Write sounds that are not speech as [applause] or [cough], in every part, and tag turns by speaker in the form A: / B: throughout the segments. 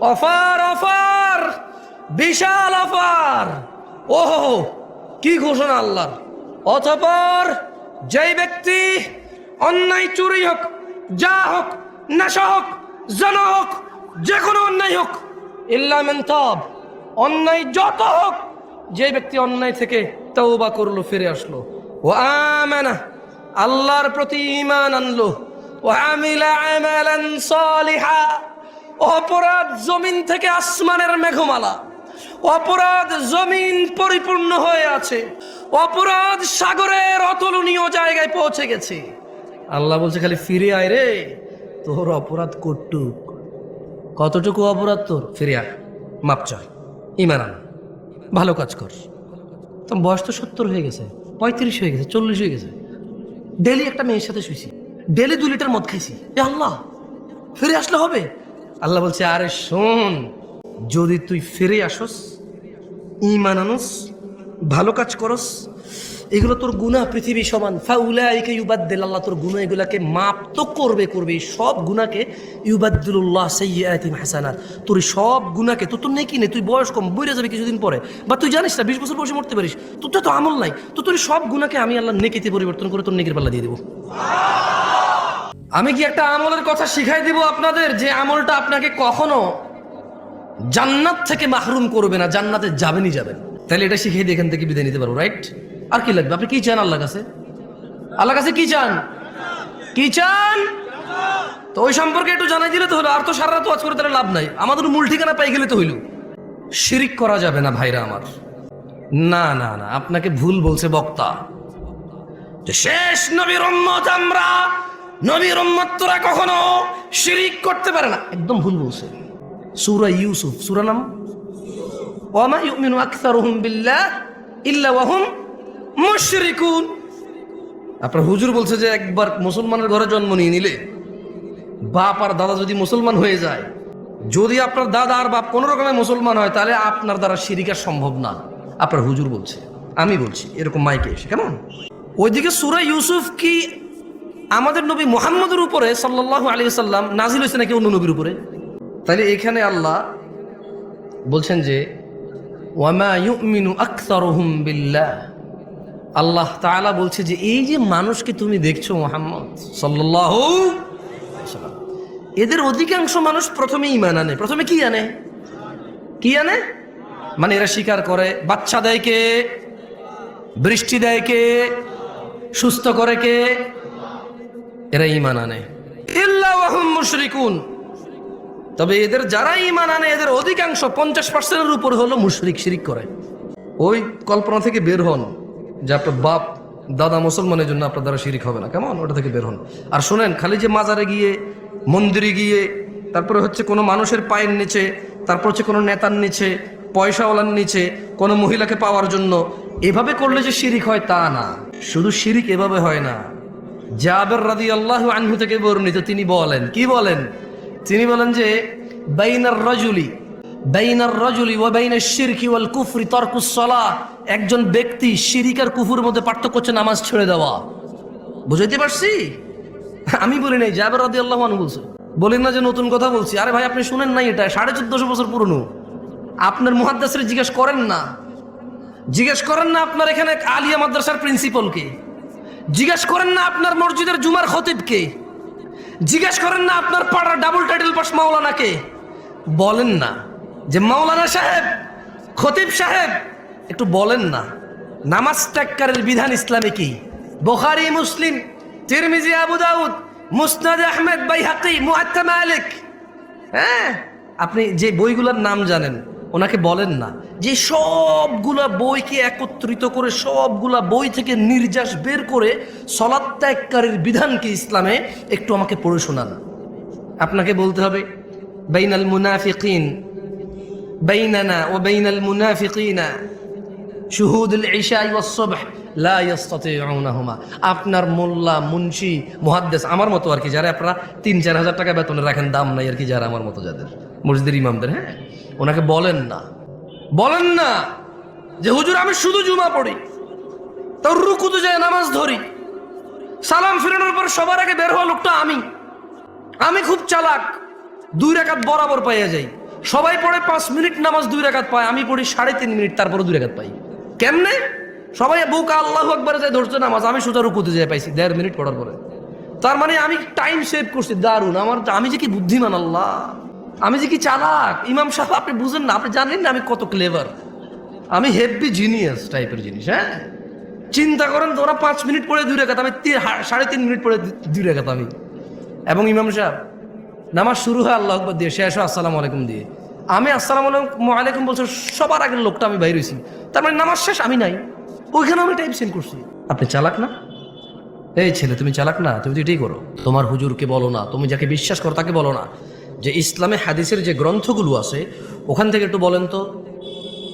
A: Offer offer, বিশাল offer. ওহো, কি ঘোষণা আল্লাহর। অথপর যেই ব্যক্তি অন্যায় চুরি হোক, যা হোক, নেশা হোক, জানা হোক, যে কোনো অন্যায় হোক ইল্লামেন তব অন্যায় যত হোক যে ব্যক্তি অন্যায় থেকে তওবা করল, ফিরে আসলো। ও আমানা, আল্লাহর প্রতি ইমান আনলো। আমিলা অপরাধ জমিন থেকে আসমানের মেঘমালা। অপরাধ জমিন পরিপূর্ণ হয়ে আছে। অপরাধ সাগরের অতুলনীয় জায়গায় পৌঁছে গেছে। আল্লাহ বলছে, খালি ফিরে আয় রে। তোর অপরাধ কটুক কতটুকু অপরাধ তোর? ফিরে আয়। মাপ চায়। ইমান আন। ভালো কাজ কর। বয়স তো সত্তর হয়ে গেছে, পঁয়ত্রিশ হয়ে গেছে, চল্লিশ হয়ে গেছে। ডেলি একটা মেয়ের সাথে শুয়েছি ডেলি দু লিটার মদ খাইছি। এ আল্লাহ, ফিরে আসলে হবে? আল্লাহ বলছে, আরে শোন, যদি তুই ফিরে আসস ইমান আনস, ভালো কাজ করস, এগুলো তোর গুনাহ, পৃথিবী সমান। ফাউলাইকে ইউবাদ্দিল আল্লাহ, তোর গুনাহ এগুলাকে মাপ তো করবে করবে সব গুনাহকে ইউবাদ্দিলুল্লাহ সাইয়্যাতিম হাসানাত। তোর সব তোর তো নেকি নেই, তুই বয়স কম, বইরে যাবে কিছুদিন পরে। বা তুই জানিস না, বিশ বছর বয়সে মরতে পারিস। তোর তো আমল নাই। তো তোর সব গুনাহকে আমি আল্লাহ নেকিতে পরিবর্তন করে তোর নেকির পাল্লা দিয়ে দেবো। আমি কি একটা আমলের কথা শিখাই দিব আপনাদের? যে আমলটা আপনাকে কখনো জান্নাত থেকে মাহরুম করবে না, জান্নাতে যাবেনই যাবেন। তাহলে এটা শিখিয়ে দিয়ে এখান থেকে বিদায় নিতে পারব রাইট আর কি লাগবে? আপনি কি চান আল্লাহ কাছে? আল্লাহ কাছে কি চান? কি চান? তো ওই সম্পর্কে একটু জানাই দিলে তো হলো। আর তো সারা রাত ওয়াজ করে তাহলে লাভ নাই। আমাদের মূল ঠিকানা পাই গেলে তো হইল। শিরিক করা যাবে না ভাইরা আমার। না না না, আপনাকে ভুল বলছে বক্তা। শেষ নবীর আমরা নবীর উম্মত তোরা কখনো শিরিক করতে পারে না। একদম ভুল বলছে। সূরা ইউসুফ সূরা নাম? ওয়ামা ইউমিনু আকসারুহুম বিল্লাহ ইল্লা ওয়াহুম মুশরিকুন। আপনার হুজুর বলছে যে একবার মুসলমানের ঘরে জন্ম নিয়ে নিলে বাপ আর দাদা যদি মুসলমান হয়ে যায় যদি আপনার দাদা আর বাপ কোনো রকমের মুসলমান হয় তাহলে আপনার দ্বারা শিরিকা সম্ভব না। আপনার হুজুর বলছে আমি বলছি এরকম মাইকে এসে কেমন? ওইদিকে সুরা ইউসুফ কি আমাদের নবী মোহাম্মদের উপরে সাল্লাহ আলী সাল্লাম নাজিল হয়েছে নাকি অন্য নবীর উপরে? তাহলে এখানে আল্লাহ বলছেন যে, ওয়ামা বিল্লাহ। আল্লাহ তাআলা বলছে যে, এই যে মানুষকে তুমি দেখছ মোহাম্মদ সাল্লাল্লাহু এদের অধিকাংশ মানুষ প্রথমে ইমান আনে। প্রথমে কি আনে? কি আনে? মানে এরা স্বীকার করে, বাচ্চা দেয় কে? বৃষ্টি দেয় কে? সুস্থ করে কে? এরা ইমান আনে। মুশরিকুন। তবে এদের যারা ইমান আনে, এদের অধিকাংশ পঞ্চাশ পার্সেন্টের উপর হলো মুশরিক শিরিক করে। ওই কল্পনা থেকে বের হন যে আপনার বাপ দাদা মুসলমানের জন্য আপনার দ্বারা শিরিক হবে না। কেমন? ওটা থেকে বের হন। আর শোনেন, খালি যে মাজারে গিয়ে, মন্দিরে গিয়ে, তারপরে হচ্ছে কোনো মানুষের পায়ের নিচে, তারপর হচ্ছে কোনো নেতার নিচে, পয়সাওয়ালার নিচে, কোনো মহিলাকে পাওয়ার জন্য, এভাবে করলে যে শিরিক হয় তা না। শুধু শিরিক এভাবে হয় না। জাবের রাদি আল্লাহ আনহু থেকে বর্ণিত, তিনি বলেন, কি বলেন? তিনি বলেন যে, বাইনার রজুলি বাইনার রজুলি ও বাইনার শিরকি ওয়াল কুফরি তরকুস সালাহ, একজন ব্যক্তি শিরিক আর কুফুর মধ্যে পার্থক্য হচ্ছে নামাজ ছেড়ে দেওয়া। বুঝাইতে পারছি? আমি বলি নাই, জাবের রাদি আল্লাহ আনহু বলছে। বলেন না যে নতুন কথা বলছি। আরে ভাই, আপনি শুনেন নাই এটা, সাড়ে চোদ্দশো বছর পুরনো। আপনার মুহাদ্দাসের জিজ্ঞেস করেন না। জিজ্ঞেস করেন না আপনার এখানে আলিয়া মাদ্রাসার প্রিন্সিপালকে জিজ্ঞেস করেন না আপনার মসজিদের জুমার খতিবকে। জিজ্ঞেস করেন না আপনার পাড়ার ডাবল টাইটেল পাস মাওলানাকে। বলেন না যে মাওলানা সাহেব, খতিব সাহেব, একটু বলেন না। নামাজ ত্যাগকারের বিধান ইসলামে কি? Bukhari, Muslim, Tirmidhi Dawud, Musnad Ahmed, Bayhaqi মুআত্তা মালিক। হ্যাঁ? আপনি যে বইগুলোর নাম জানেন ওনাকে বলেন না যে সবগুলা বইকে একত্রিত করে, সবগুলা বই থেকে নির্যাস বের করে সলাৎ ত্যাগকারীর বিধানকে ইসলামে একটু আমাকে পড়ে শোনান। আপনাকে বলতে হবে, বাইনাল মুনাফিকিন, বাইনানা ও বাইনাল মুনাফিকিনা, শুহুদুল ইশাই ওয়াস সুবহ, লা ইস্তাতিউনাহুমা আপনার মোল্লা, মুন্সি, মুহাদ্দিস, আমার মতো আর কি, যারা আপনারা তিন চার হাজার টাকা বেতনে রাখেন, দাম নাই আর কি, যারা আমার মতো যাদের। মসজিদের ইমামদের হ্যাঁ? ওনাকে বলেন না। বলেন না যে, হুজুর, আমি শুধু জুমা পড়ি তোর রুকুতে যায় নামাজ ধরি, সালাম ফিরানোর পর সবার আগে বের হওয়া লোকটা আমি। আমি খুব চালাক, দুই রাকাত বরাবর পাইয়া যাই। সবাই পড়ে পাঁচ মিনিট নামাজ দুই রেখাত পায়, আমি পড়ি সাড়ে তিন মিনিট তারপরে দুই রেখাত পাই। কেমনে? সবাই বুক আল্লাহ একবার যায় ধরছে নামাজ, আমি সোজা রুকুতে যাই পাইছি দেড় মিনিট পড়ার পরে। তার মানে আমি টাইম সেভ করছি দারুণ আমার আমি যে কি বুদ্ধিমান আল্লাহ। আমি যে কি চালাক? ইমাম সাহেব, আপনি বুঝেন না, আপনি জানেন না আমি কত ক্লেভার আমি হেভি জিনিয়াস টাইপের জিনিস হ্যাঁ? চিন্তা করেন তোরা পাঁচ মিনিট পরে দুই রেখাত আমি সাড়ে তিন মিনিট পরে দু- দুই রেখাত আমি। এবং ইমাম সাহেব, নামাজ শুরু হয়, আল্লাহ আকবর দিয়ে, শেষ হয়, আসসালামু আলাইকুম দিয়ে। আমি আসসালামু আলাইকুম আলাইকুম বলছি, সবার আগের লোকটা আমি বাইর হয়েছি। তার মানে নামাজ শেষ, আমি নাই। ওইখানে আমি টাইম সেন্ড করছি। আপনি চালাক না? এই ছেলে, তুমি চালাক না, তুমি তো এটাই করো। তোমার হুজুরকে বলো না, তুমি যাকে বিশ্বাস করো তাকে বলো না। যে ইসলামে হাদিসের যে গ্রন্থগুলো আছে, ওখান থেকে একটু বলেন তো।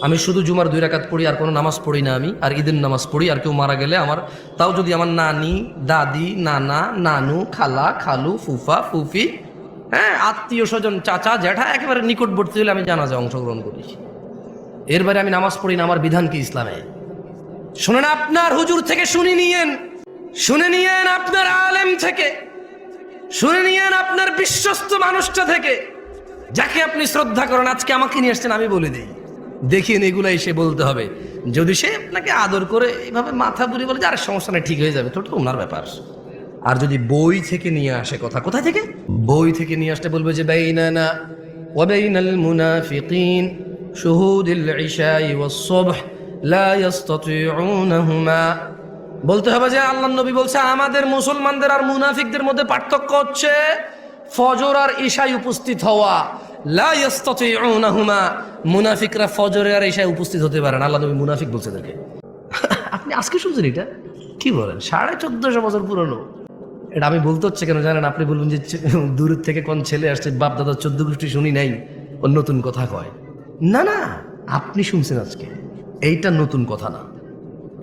A: আমি শুধু জুমার দুই রাকাত পড়ি, আর কোনো নামাজ পড়ি না আমি, আর ঈদের নামাজ পড়ি, আর কেউ মারা গেলে আমার, তাও যদি আমার নানি, দাদি, নানা, নানু, খালা, খালু, ফুফা, ফুফি হ্যাঁ আত্মীয় স্বজন, চাচা, জ্যাঠা, একেবারে নিকটবর্তী হলে আমি জানা জানাজে অংশগ্রহণ করি। এর বাইরে আমি নামাজ পড়ি না, আমার বিধান কি ইসলামে? শুনেন, আপনার হুজুর থেকে শুনে নিয়েন শুনে নিয়েন আপনার আলেম থেকে। শুনে নিয়েন আপনার বিশ্বস্ত মানুষটা থেকে, যাকে আপনি শ্রদ্ধা করেন, আজকে আমাকে নিয়ে আসছেন, আমি বলে দিই। দেখিয়ে এগুলাই সে বলতে হবে। যদি সে আপনাকে আদর করে এভাবে মাথা বুড়ি বলে যে, আর, সমস্যা নেই, ঠিক হয়ে যাবে। তো ওনার ব্যাপার। আর যদি বই থেকে নিয়ে আসে কথা কোথা থেকে? বই থেকে নিয়ে আসতে বলবে যে বেইনা বলতে হবে যে আল্লাহ নবী বলছে, আমাদের মুসলমানদের আর মুনাফিকদের মধ্যে পার্থক্য হচ্ছে ফজর আর ঈশায় উপস্থিত হওয়া। মুনাফিকরা ফজরে আর ঈশায় উপস্থিত হতে আল্লাহ নবী মুনাফিক বলছে আপনি আজকে শুনছেন এটা? কি বলেন? সাড়ে চোদ্দশো বছর পুরনো। এটা আমি বলতে হচ্ছে কেন জানেন? আপনি বলুন যে দূরের থেকে কোন ছেলে আসছে বাপ দাদা চোদ্দ গোষ্ঠী শুনি নাই নতুন কথা কয়। না না, আপনি শুনছেন আজকে। এইটা নতুন কথা না।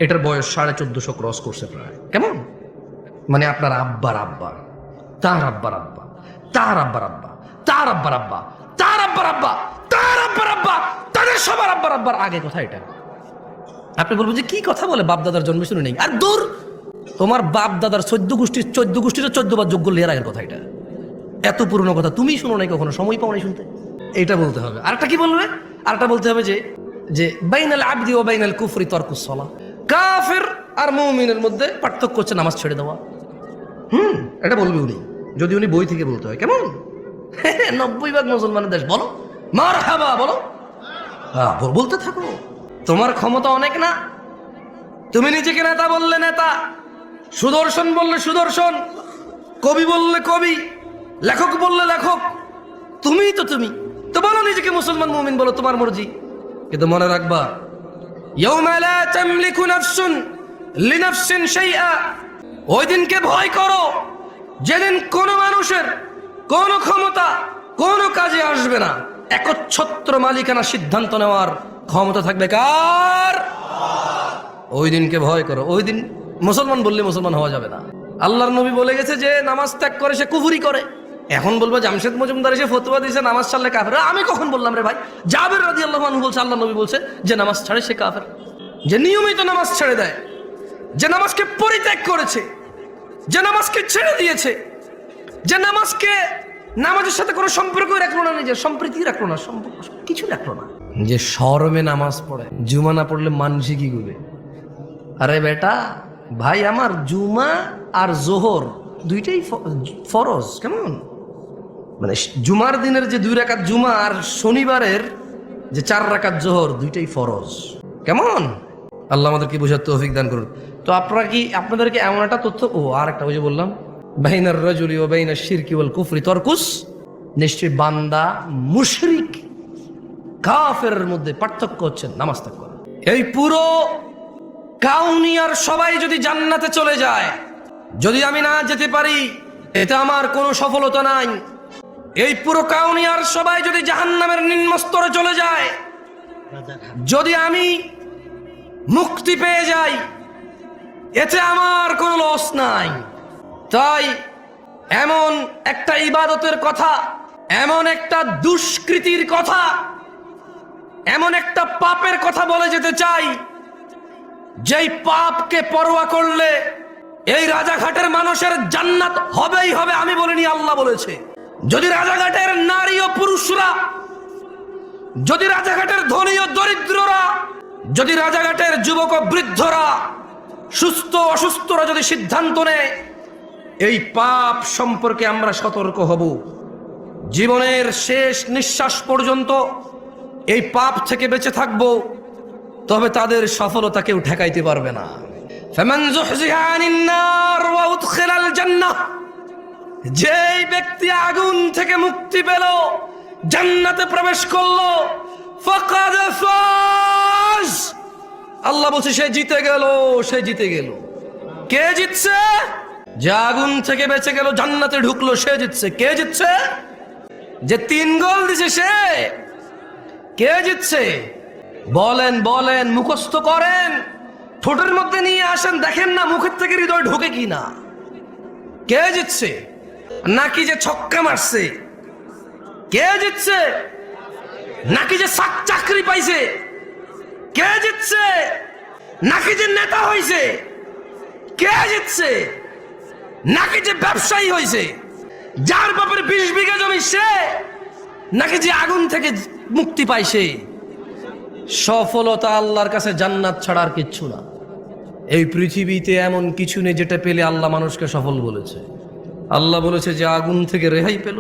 A: এটার বয়স সাড়ে চোদ্দশো ক্রস করছে প্রায়। কেমন? মানে আপনার আব্বার আব্বা, তার আব্বার আব্বা, তার আব্বার আব্বা, তার আব্বার আব্বা, তার আব্বার আব্বা, তার আব্বার আব্বা, তাদের সবার আব্বার আব্বার আগে কথা এটা। আপনি বলবেন যে কি কথা বলে বাপ দাদার জন্ম শুনে নেই? আর দূর, তোমার বাপ দাদার চোদ্দ গোষ্ঠীর চোদ্দ গোষ্ঠীর চোদ্দ বার যোগ্য লেয়ার আগের কথা এটা। এত পুরনো কথা তুমি শুনো নাই কখনো, সময় পাও নাই শুনতে? এটা বলতে হবে। আরেকটা কি বলবে? আরেকটা বলতে হবে যে যে বাইনাল আবদি ও বাইনাল কুফরি তর্কুসলা কাফের আর মৌমিনের মধ্যে পার্থক্য হচ্ছে নামাজ ছেড়ে দেওয়া। হুম এটা বলবে উনি। যদি উনি বই থেকে বলতে হয় কেমন? [laughs] নব্বই ভাগ মুসলমানের দেশ বলো। মার হাবা বলো। হ্যাঁ, বলতে থাকো। তোমার ক্ষমতা অনেক না? তুমি নিজেকে নেতা বললে নেতা সুদর্শন বললে সুদর্শন কবি বললে কবি লেখক বললে লেখক। তুমিই তো তুমি। তো বলো নিজেকে মুসলমান মুমিন বলো তোমার মর্জি। কিন্তু মনে রাখবা ওই দিনকে ভয় করো। যেদিন কোনো মানুষের কোনো ক্ষমতা, কোনো কাজে আসবে না। একচ্ছত্র মালিকানা সিদ্ধান্ত নেওয়ার ক্ষমতা থাকবে কার? ওই দিনকে ভয় করো। ওই দিন মুসলমান বললে মুসলমান হওয়া যাবে না। আল্লাহর নবী বলে গেছে যে, নামাজ ত্যাগ করে সে কুফুরি করে। এখন বলব জামশেদ মজুমদার এসে ফতুয়া দিয়েছে, নামাজ ছাড়লে কাফের। আমি কখন বললাম রে ভাই? জাবের রাজি আল্লাহ বলছে আল্লাহ নবী বলছে যে নামাজ ছাড়ে সে কাফের। যে নিয়মিত নামাজ ছেড়ে দেয়, যে নামাজকে পরিত্যাগ করেছে, যে নামাজকে ছেড়ে দিয়েছে, যে নামাজকে নামাজের সাথে কোনো সম্পর্ক রাখল না নিজের সম্প্রীতি রাখল না, সম্পর্ক কিছু রাখল না। যে শরমে নামাজ পড়ে, জুমা না পড়লে মানুষই কি করবে? আরে বেটা, ভাই আমার জুমা আর জোহর দুইটাই ফরজ, কেমন? মানে জুমার দিনের যে দুই রাকাত জুমা আর শনিবারের যে চার রাকাত জোহর, দুইটাই ফরজ। কেমন? আল্লাহ আমাদেরকে বোঝার তৌফিক দান করুন। তো আপনারা কি, আপনাদেরকে এমন একটা তথ্য, ও, আর একটা যে বললাম, বাইনার রাজুলি ও বাইনার শিরকি ওয়াল কুফরি তরকুস, নিশ্চয়ই বান্দা মুশরিক কাফের মধ্যে পার্থক্য হচ্ছে নামাজ ত্যাগ করা। এই পুরো কাউনিয়ার সবাই যদি জান্নাতে চলে যায়, যদি আমি না যেতে পারি, এটা আমার কোনো সফলতা নাই। এই পুরো কাউনিয়ার সবাই যদি জাহান্নামের নিম্ন স্তরে চলে যায়, যদি আমি মুক্তি পেয়ে যাই, এতে আমার কোনো লস নাই। তাই এমন একটা ইবাদতের কথা, এমন একটা দুষ্কৃতির কথা, এমন একটা পাপের কথা বলে যেতে চাই, যেই পাপকে পরোয়া করলে এই রাজাঘাটের মানুষের জান্নাত হবেই হবে, আমি বলিনি, আল্লাহ বলেছে। যদি রাজাঘাটের নারী ও পুরুষরা, যদি রাজাঘাটের ধনী ও দরিদ্ররা, যদি রাজাঘাটের যুবক ও বৃদ্ধরা, সুস্থ অসুস্থরা যদি সিদ্ধান্ত নেয়, এই পাপ সম্পর্কে আমরা সতর্ক হব। জীবনের শেষ নিঃশ্বাস পর্যন্ত এই পাপ থেকে বেঁচে থাকব, তবে তাদের সফলতা কেউ ঠেকাইতে পারবে না। ফেমান জুহজিহানিন্নার ওয়া উদখিলাল যেই ব্যক্তি আগুন থেকে মুক্তি পেল, জান্নাতে প্রবেশ করল আল্লাহ বলছে, সে জিতে গেল, সে জিতে গেল। কে জিতছে? যে আগুন থেকে বেঁচে গেল, জান্নাতে ঢুকলো, সে জিতছে। কে জিতছে? যে তিন গোল দিছে সে, কে জিতছে? বলেন বলেন, মুখস্থ করেন। ঠোঁটের মধ্যে নিয়ে আসেন, দেখেন না মুখের থেকে হৃদয় ঢোকে কি না কে জিতছে? নাকি যে ছক্কা মারছে? কে জিতছে? নাকি যে চাক- চাকরি পাইছে? কে জিতছে? নাকি যে নেতা হইছে? কে জিতছে? নাকি যে ব্যবসায়ী হইছে? যার বাপের বিশ বিঘা জমি সে? নাকি যে আগুন থেকে মুক্তি পাইছে? সফলতা আল্লাহর কাছে জান্নাত ছাড়ার কিচ্ছু না। এই পৃথিবীতে এমন কিছু নেই যেটা পেলে আল্লাহ মানুষকে সফল বলেছে। আল্লাহ বলেছে যে আগুন থেকে রেহাই পেল,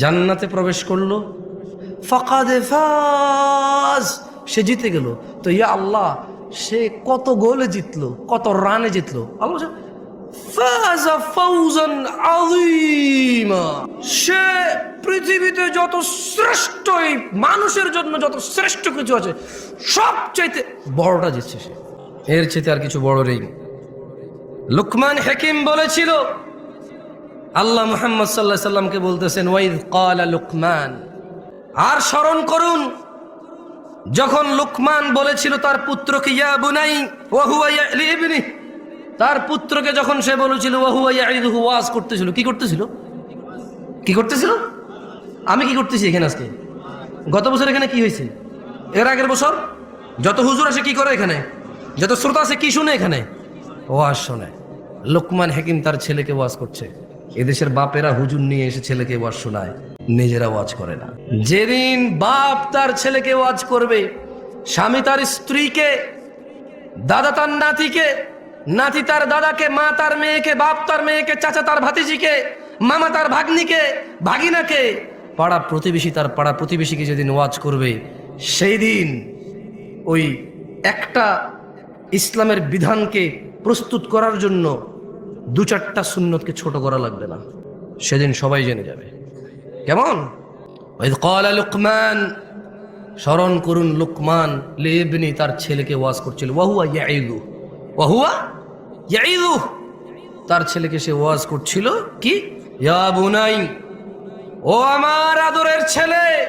A: জান্নাতে প্রবেশ করল। ফাকাদে ফাজ, সে জিতে গেল। তো ইয়া আল্লাহ, সে কত গোলে জিতলো, কত রানে জিতলো। সে পৃথিবীতে যত শ্রেষ্ঠ, এই মানুষের জন্য যত শ্রেষ্ঠ কিছু আছে, সবচাইতে বড়টা জিতছে সে। এর চেয়ে আর কিছু বড় নেই। লুকমান হাকিম বলেছিল আল্লাহ মুহাম্মদ সাল্লাহ সাল্লামকে বলতেছেন, ওয়াইদ কালা লুকমান। আর স্মরণ করুন, যখন লুকমান বলেছিল তার পুত্রকে, ইয়া বুনাই, ওয়াহুয়া ইয়ালি ইবনি। তার পুত্রকে যখন সে বলেছিল, ওয়াহুয়া ইয়াইদুহু ওয়াজ করতেছিল। কি করতেছিল? কি করতেছিল? আমি কি করতেছি এখানে আজকে? গত বছর এখানে কি হয়েছে? এর আগের বছর? যত হুজুর আসে কি করে এখানে? যত শ্রোতা আছে কি শুনে এখানে? ওয়াজ শোনে। লোকমান হাকিম তার ছেলেকে ওয়াজ করছে। এদেশের বাপেরা হুজুর নিয়ে এসে ছেলেকে ওয়াজ শোনায়, নিজেরা ওয়াজ করে না। যেদিন বাপ তার ছেলেকে ওয়াজ করবে, স্বামী তার স্ত্রীকে, দাদা তার নাতিকে, নাতি তার দাদাকে, মা তার মেয়েকে, বাপ তার মেয়েকে, চাচা তার ভাতিজিকে, মামা তার ভাগ্নিকে, ভাগিনাকে, পাড়া প্রতিবেশী তার পাড়া প্রতিবেশীকে যেদিন ওয়াজ করবে, সেই দিন ওই একটা ইসলামের বিধানকে প্রস্তুত করার জন্য দু চারটা সুন্নতকে ছোট করা লাগবে না। সেদিন সবাই জেনে যাবে। কেমন? লুকমান, স্মরণ করুন লুকমান লেবনি তার ছেলেকে ওয়াজ করছিল। ওয়াহুয়া ইয়াইদু ওয়াহুয়া ইয়াইদু তার ছেলেকে সে ওয়াজ করছিল কি? ইয়া বুনাই, ও আমার আদরের ছেলে,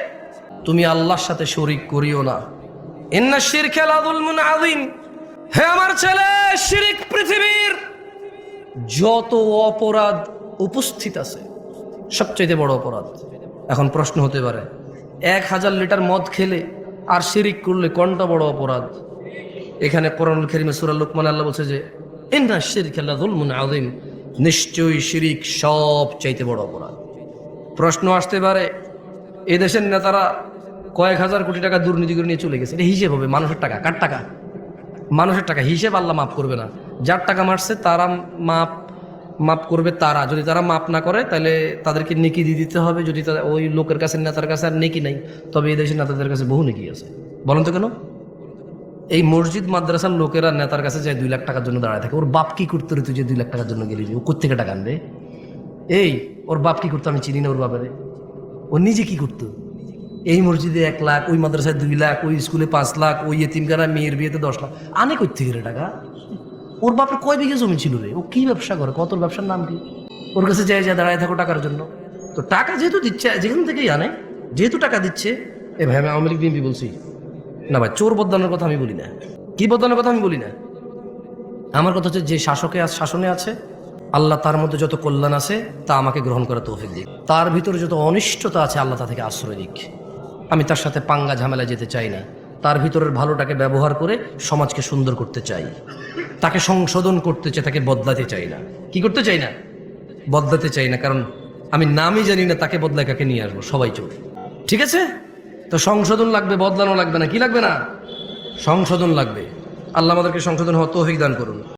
A: তুমি আল্লাহর সাথে শরিক করিও না। ইন্না শিরকে লাযুলমুন আযীম। হে আমার ছেলে, শিরিক পৃথিবীর যত অপরাধ উপস্থিত আছে, সবচাইতে বড় অপরাধ। এখন প্রশ্ন হতে পারে, এক হাজার লিটার মদ খেলে আর শিরিক করলে কোনটা বড় অপরাধ? এখানে কোরআন খেরিমে সুরা লোকমান আল্লাহ বলছে যে, ইন্না শিরক লাযুলমুন আযীম। নিশ্চয়ই শিরিক সব চাইতে বড় অপরাধ। প্রশ্ন আসতে পারে এই দেশের নেতারা কয়েক হাজার কোটি টাকা দুর্নীতি করে নিয়ে চলে গেছে। এটা হিসেব হবে, মানুষের টাকা, কার টাকা? মানুষের টাকা, হিসেব আল্লাহ মাফ করবে না। যার টাকা মারছে, তারা মাপ মাপ করবে তারা। যদি তারা মাপ না করে, তাহলে তাদেরকে নেকি দিয়ে দিতে হবে। যদি তাদের ওই লোকের কাছে, নেতার কাছে আর নেকি নাই, তবে এই দেশের নেতাদের কাছে বহু নেকি আছে। বলেন তো কেন? এই মসজিদ মাদ্রাসার লোকেরা নেতার কাছে যায় দুই লাখ টাকার জন্য দাঁড়ায় থাকে। ওর বাপ কি করতে রে তুই যে দুই লাখ টাকার জন্য গেলি? ও কোথেকে টাকা আনবে? এই, ওর বাপ কি করতো আমি চিনি না ওর বাবারে ও নিজে কি করতো? এই মসজিদে এক লাখ, ওই মাদ্রাসায় দুই লাখ, ওই স্কুলে পাঁচ লাখ, ওই এতিমখানা মেয়ের বিয়েতে দশ লাখ। আনে কই থেকে রে টাকা? ওর বাপের কয় বিঘে জমি ছিল রে? ও কি ব্যবসা করে? কত ব্যবসার নাম কি? ওর কাছে যায় যায়, দাঁড়ায় থাকো টাকার জন্য। তো টাকা যেহেতু দিচ্ছে, যেখান থেকেই আনে, যেহেতু টাকা দিচ্ছে, এ ভাই, আমি আওয়ামী লীগ বিএনপি বলছি। না ভাই, চোর বদলানোর কথা আমি বলি না। কি বদলানোর কথা আমি বলি না? আমার কথা হচ্ছে যে শাসকে শাসনে আছে, আল্লাহ তার মধ্যে যত কল্যাণ আছে, তা আমাকে গ্রহণ করা তৌফিক দিক। তার ভিতরে যত অনিষ্টতা আছে, আল্লাহ তা থেকে আশ্রয় দিক আমি তার সাথে পাঙ্গা ঝামেলা যেতে চাই না। তার ভিতরের ভালোটাকে ব্যবহার করে সমাজকে সুন্দর করতে চাই। তাকে সংশোধন করতে চাই, তাকে বদলাতে চাই না। কি করতে চাই না? বদলাতে চাই না, কারণ আমি নামই জানি না তাকে বদলায় কাকে নিয়ে আসব, সবাই চোখ ঠিক আছে? তো সংশোধন লাগবে, বদলানো লাগবে না, কি লাগবে না? সংশোধন লাগবে। আল্লাহ আমাদেরকে সংশোধন হওয়া তৌফিক দান করুন।